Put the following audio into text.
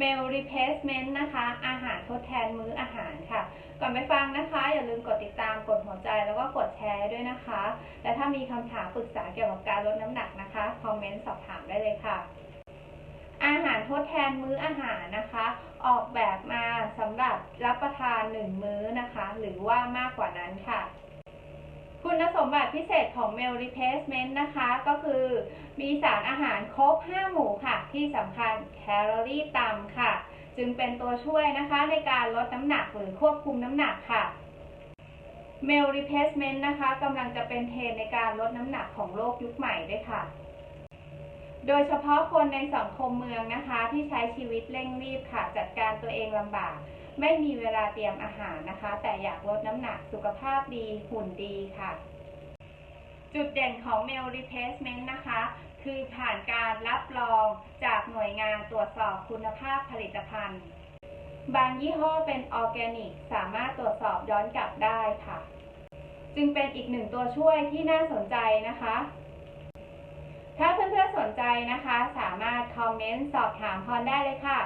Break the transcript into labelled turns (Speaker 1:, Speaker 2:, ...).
Speaker 1: meal replacement นะคะ อาหารทดแทนมื้ออาหารค่ะ ก่อนไปฟังนะคะ อย่าลืมกดติดตามกดหัวใจแล้วก็กดแชร์ด้วยนะคะ และถ้ามีคำถามปรึกษาเกี่ยวกับการลดน้ำหนักนะคะ คอมเมนต์สอบถามได้เลยค่ะ อาหารทดแทนมื้ออาหารนะคะ ออกแบบมาสำหรับรับประทานหนึ่งมื้อนะคะ หรือว่ามากกว่านั้นค่ะ คุณสมบัติพิเศษของ meal replacement นะคะ ก็คือ มีสารอาหารครบ 5 หมู่ค่ะ ที่สำคัญแคลอรี่ต่ำค่ะ จึงเป็นตัวช่วยนะคะในการลดน้ำหนักหรือควบคุมน้ำหนักค่ะ meal replacement นะคะกำลังจะเป็นเทรนในการลดน้ำหนักของโลกยุคใหม่ด้วยค่ะ โดยเฉพาะคนในสังคมเมืองนะคะ ที่ใช้ชีวิตเร่งรีบค่ะ จัดการตัวเองลำบาก ไม่มีเวลาเตรียมอาหารนะคะ แต่อยากลดน้ำหนักสุขภาพดีหุ่นดีค่ะ จุดเด่นของ meal replacement นะคะ คือผ่านการรับรองจากหน่วยงานตรวจสอบคุณภาพผลิตภัณฑ์ บางยี่ห้อเป็นออร์แกนิก สามารถตรวจสอบย้อนกลับได้ค่ะ จึงเป็นอีกหนึ่งตัวช่วยที่น่าสนใจนะคะ ถ้าเพื่อนๆสนใจนะคะ สามารถคอมเมนต์สอบถามพรได้เลยค่ะ